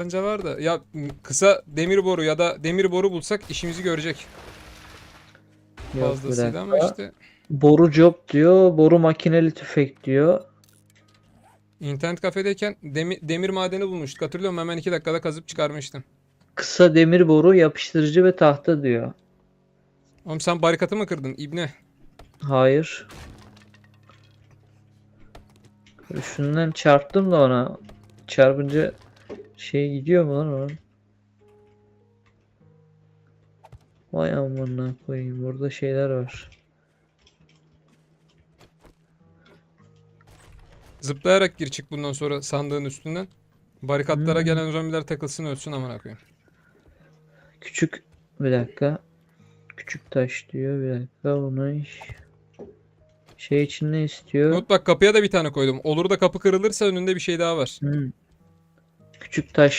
Bence var da ya kısa demir boru ya da demir boru bulsak işimizi görecek Yok, fazlasıyla ama işte Boru job diyor. Boru makineli tüfek diyor. internet kafedeyken demir, demir madeni bulmuştuk hatırlıyorum hemen iki dakikada kazıp çıkarmıştım. Kısa demir boru yapıştırıcı ve tahta diyor. Oğlum sen barikatı mı kırdın ibne? Hayır. Üstünden çarptım da ona. Çarpınca şey gidiyor mu lan onun? Vay amına koyayım. Burada şeyler var. Zıplayarak gir çık bundan sonra sandığın üstünden. Barikatlara Hmm. gelen zombiler takılsın ölsün amına koyayım. Küçük bir dakika. Küçük taş diyor. Bir dakika bunu iş. Şey için ne istiyor? Umut bak kapıya da bir tane koydum. Olur da kapı kırılırsa önünde bir şey daha var. Hmm. Küçük taş